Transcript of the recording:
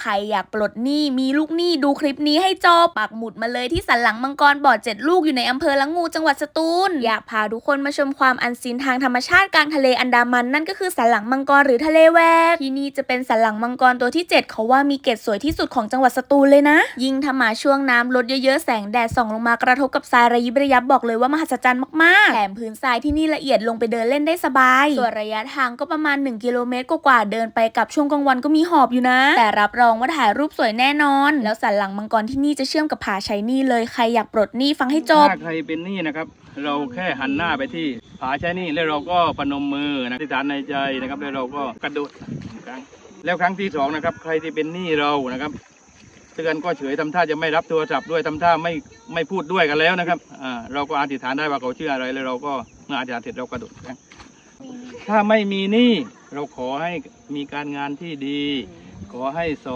ใครอยากปลดหนี้มีลูกหนี้ดูคลิปนี้ให้จบปักหมุดมาเลยที่สันหลังมังกรบ่อเจ็ดลูกอยู่ในอำเภอละงูจังหวัดสตูล อยากพาทุกคนมาชมความอันซีนทางธรรมชาติกลางทะเลอันดามันนั่นก็คือสันหลังมังกรหรือทะเลแหวกที่นี่จะเป็นสันหลังมังกรตัวที่ 7 เขาว่ามีเกตสวยที่สุดของจังหวัดสตูลเลยนะ ยิ่งถ้ามาช่วงน้ำลดเยอะๆแสงแดดส่องลงมากระทบกับทรายระยิบระยับบอกเลยว่ามหัศจรรย์มากๆแถมพื้นทรายที่นี่ละเอียดลงไปเดินเล่นได้สบายส่วนระยะทางก็ประมาณ 1 กิโลเมตรกว่าๆเดินไปกับช่วงกลางวันก็มีหอบอยู่นะ แต่รับรองว่าถ่ายรูปสวยแน่นอน แล้วสันหลังมังกรที่นี่จะเชื่อมกับผาชัยนี่เลยใครอยากปลดหนี้ฟังให้จบ ถ้าใครเป็นหนี้นะครับ เราแค่หันหน้าไปที่ผาช้หนี้แล้วเราก็พนมมือนะอธิษฐานในใจนะครับแล้วเราก็กระโดดหนึ่งครั้งแล้วครั้งที่สองนะครับ ใครที่เป็นหนี้เรานะครับเตือนก็เฉยทำท่าจะไม่รับโทรศัพท์ด้วยทำท่าไม่ไม่พูดด้วยกันแล้วนะครับอ่าเราก็อธิษฐานได้ว่าเขาเชื่ออะไรแล้วเราก็เมื่ออธิษฐานเสร็จเรากระโดดครั้งถ้าไม่มีหนี้เราขอให้มีการงานที่ดี ขอให้ส